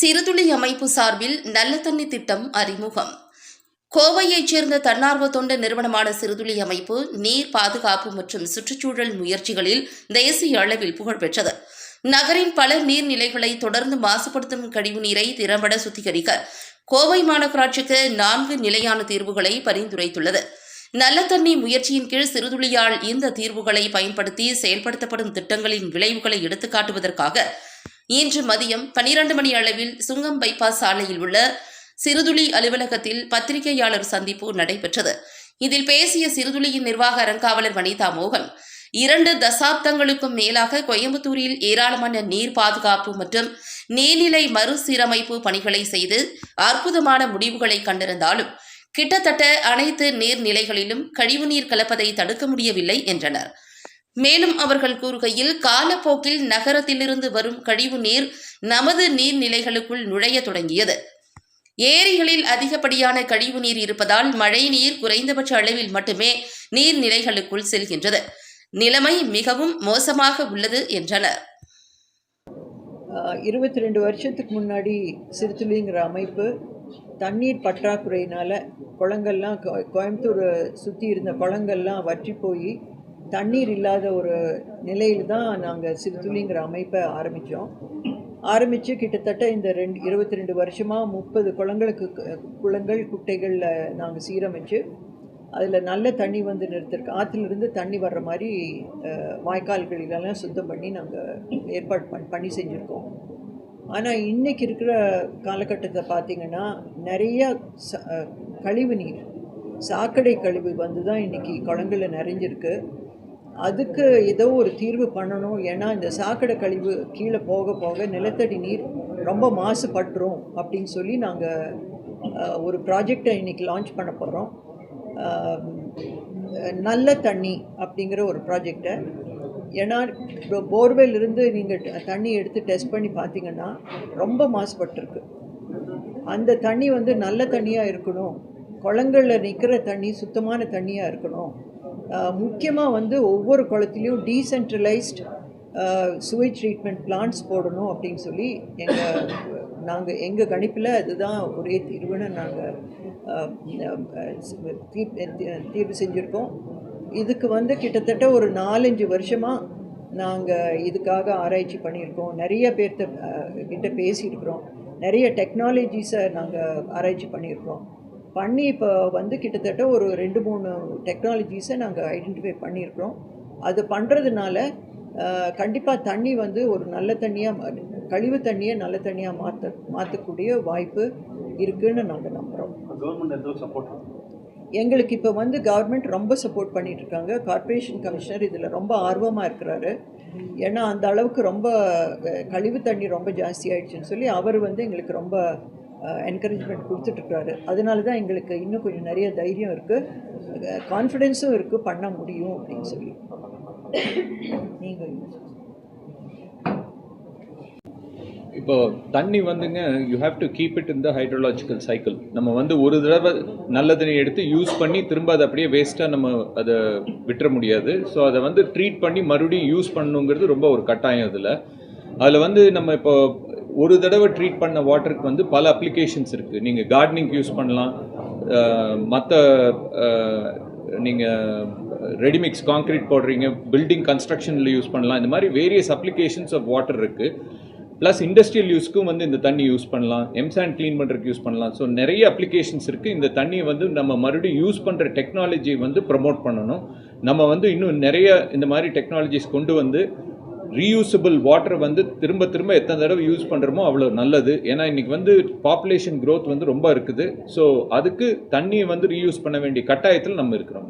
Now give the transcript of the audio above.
சிறுதுளி அமைப்பு சார்பில் நல்ல தண்ணி திட்டம் அறிமுகம். கோவையைச் சேர்ந்த தன்னார்வ தொண்டு நிறுவனமான சிறுதுளி அமைப்பு நீர் பாதுகாப்பு மற்றும் சுற்றுச்சூழல் முயற்சிகளில் தேசிய அளவில் புகழ்பெற்றது நகரின் பல நீர்நிலைகளை தொடர்ந்து மாசுபடுத்தும் கழிவுநீரை திறம்பட சுத்திகரிக்க கோவை மாநகராட்சிக்கு நான்கு நிலையான தீர்வுகளை பரிந்துரைத்துள்ளது. நல்ல தண்ணி முயற்சியின் கீழ் சிறுதுளியால் இந்த தீர்வுகளை பயன்படுத்தி செயல்படுத்தப்படும் திட்டங்களின் விளைவுகளை எடுத்துக்காட்டுவதற்காக இன்று மதியம் பனிரண்டு மணி அளவில் சுங்கம் பைபாஸ் சாலையில் உள்ள சிறுதுளி அலுவலகத்தில் பத்திரிகையாளர் சந்திப்பு நடைபெற்றது. இதில் பேசிய சிறுதுளியின் நிர்வாக அறங்காவலர் வனிதா மோகன் இரண்டு தசாப்தங்களுக்கும் மேலாக கோயம்புத்தூரில் ஏராளமான நீர் பாதுகாப்பு மற்றும் நீர்நிலை மறுசீரமைப்பு பணிகளை செய்து அற்புதமான முடிவுகளை கண்டிருந்தாலும் கிட்டத்தட்ட அனைத்து நீர்நிலைகளிலும் கழிவுநீர் கலப்பதை தடுக்க முடியவில்லை என்றனர். மேலும் அவர்கள் கூறுகையில் காலப்போக்கில் நகரத்திலிருந்து வரும் கழிவு நீர் நமது நீர்நிலைகளுக்குள் நுழைய தொடங்கியது. ஏரிகளில் அதிகப்படியான கழிவு நீர் இருப்பதால் மழை நீர் குறைந்தபட்ச அளவில் மட்டுமே நீர்நிலைகளுக்குள் செல்கின்றது. நிலைமை மிகவும் மோசமாக உள்ளது என்றனர். இருபத்தி ரெண்டு வருஷத்துக்கு முன்னாடி சிறுத்துளிங்கிற அமைப்பு தண்ணீர் பற்றாக்குறையினால் குளங்கள்லாம் கோ- கோயம்புத்தூர் சுற்றி இருந்த குளங்கள்லாம் வற்றி போய் தண்ணீர் இல்லாத ஒரு நிலையில் தான் நாங்கள் சிறுதுளிங்கிற அமைப்பை ஆரம்பித்தோம் ஆரம்பித்து கிட்டத்தட்ட இந்த ரெண்டு இருபத்தி ரெண்டு வருஷமாக முப்பது குளங்களுக்கு குளங்கள் குட்டைகளில் நாங்கள் சீரமைச்சு அதில் நல்ல தண்ணி வந்து நிறுத்திருக்கு ஆற்றுலேருந்து தண்ணி வர்ற மாதிரி அஹ், வாய்க்கால்களிலெல்லாம் சுத்தம் பண்ணி நாங்கள் ஏற்பாடு பண் பண்ணி செஞ்சுருக்கோம். ஆனால் இன்றைக்கி இருக்கிற காலகட்டத்தை பார்த்திங்கன்னா நிறைய ச கழிவு நீர் சாக்கடை கழிவு வந்து தான் இன்றைக்கி குளங்களில் நிறைஞ்சிருக்கு. அதுக்கு ஏதோ ஒரு தீர்வு பண்ணணும். ஏன்னா இந்த சாக்கடை கழிவு கீழே போக போக நிலத்தடி நீர் ரொம்ப மாசுபட்டுரும் அப்படின்னு சொல்லி நாங்கள் ஒரு ப்ராஜெக்டை இன்றைக்கி லான்ச் பண்ண போகிறோம் நல்ல தண்ணி அப்படிங்கிற ஒரு ப்ராஜெக்டை ஏன்னா இப்போ போர்வெல் இருந்து நீங்கள் தண்ணி எடுத்து டெஸ்ட் பண்ணி பார்த்தீங்கன்னா ரொம்ப மாசுபட்டிருக்கு. அந்த தண்ணி வந்து நல்ல தண்ணியாக இருக்கணும். குளங்களில் நிற்கிற தண்ணி சுத்தமான தண்ணியாக இருக்கணும். முக்கியமாக வந்து ஒவ்வொரு குளத்துலேயும் டீசென்ட்ரலைஸ்ட் சுவை ட்ரீட்மெண்ட் பிளான்ட்ஸ் போடணும் அப்படின்னு சொல்லி எங்கள் நாங்கள் எங்கள் கணிப்பில் அதுதான் ஒரே தீர்வுன்னு நாங்கள் தீர்வு செஞ்சுருக்கோம். இதுக்கு வந்து கிட்டத்தட்ட ஒரு நாலஞ்சு வருஷமாக நாங்கள் இதுக்காக ஆராய்ச்சி பண்ணியிருக்கோம். நிறைய பேர்த்த கிட்ட பேசியிருக்கிறோம். நிறைய டெக்னாலஜிஸை நாங்கள் ஆராய்ச்சி பண்ணியிருக்கோம். பண்ணி இப்போ வந்து கிட்டத்தட்ட ஒரு ரெண்டு மூணு டெக்னாலஜிஸை நாங்கள் ஐடென்டிஃபை பண்ணியிருக்கிறோம். அது பண்ணுறதுனால கண்டிப்பாக தண்ணி வந்து ஒரு நல்ல தண்ணியாக கழிவு தண்ணியை நல்ல தண்ணியாக மாற்ற மாற்றக்கூடிய வாய்ப்பு இருக்குன்னு நாங்கள் நம்புகிறோம் கவர்மெண்ட் எந்த சப்போர்ட் எங்களுக்கு இப்போ வந்து கவர்மெண்ட் ரொம்ப சப்போர்ட் பண்ணிட்டு இருக்காங்க கார்ப்பரேஷன் கமிஷனர் இதில் ரொம்ப ஆர்வமாக இருக்கிறாரு. ஏன்னா அந்த அளவுக்கு ரொம்ப கழிவு தண்ணி ரொம்ப ஜாஸ்தி ஆயிடுச்சுன்னு சொல்லி அவர் வந்து எங்களுக்கு ரொம்ப என்கரேஜ்மெண்ட் கொடுத்துட்ருக்காரு அதனால தான் எங்களுக்கு இன்னும் கொஞ்சம் நிறைய தைரியம் இருக்குது கான்ஃபிடென்ஸும் இருக்குது பண்ண முடியும் அப்படின்னு சொல்லி. நீங்கள் இப்போ தண்ணி வந்துங்க you have to keep it in the hydrological cycle நம்ம வந்து ஒரு தடவை நல்ல தண்ணி எடுத்து யூஸ் பண்ணி திரும்ப அதை அப்படியே வேஸ்ட்டாக நம்ம அதை விட்டுற முடியாது. ஸோ அதை வந்து ட்ரீட் பண்ணி மறுபடியும் யூஸ் பண்ணணுங்கிறது ரொம்ப ஒரு கட்டாயம் இதில் அதில் வந்து நம்ம இப்போ ஒரு தடவை ட்ரீட் பண்ண வாட்டருக்கு வந்து பல அப்ளிகேஷன்ஸ் இருக்குது நீங்கள் கார்டனிங்க்கு யூஸ் பண்ணலாம். மற்ற நீங்கள் ரெடிமிக்ஸ் கான்க்ரீட் போடுறீங்க பில்டிங் கன்ஸ்ட்ரக்ஷனில் யூஸ் பண்ணலாம். இந்த மாதிரி வேரியஸ் அப்ளிகேஷன்ஸ் ஆஃப் வாட்டர் இருக்குது ப்ளஸ் இண்டஸ்ட்ரியல் யூஸ்க்கும் வந்து இந்த தண்ணி யூஸ் பண்ணலாம். எம்சாண்ட் க்ளீன் பண்ணுறதுக்கு யூஸ் பண்ணலாம். ஸோ நிறைய அப்ளிகேஷன்ஸ் இருக்குது இந்த தண்ணியை வந்து நம்ம மறுபடியும் யூஸ் பண்ணுற டெக்னாலஜி வந்து ப்ரமோட் பண்ணணும். நம்ம வந்து இன்னும் நிறைய இந்த மாதிரி டெக்னாலஜிஸ் கொண்டு வந்து ரீயூசபிள் வாட்டரை வந்து திரும்ப திரும்ப எத்தனை தடவை யூஸ் பண்ணுறோமோ அவ்வளோ நல்லது. ஏன்னா இன்றைக்கி வந்து பாப்புலேஷன் க்ரோத் வந்து ரொம்ப இருக்குது. ஸோ அதுக்கு தண்ணியை வந்து ரீயூஸ் பண்ண வேண்டிய கட்டாயத்தில் நம்ம இருக்கிறோம்.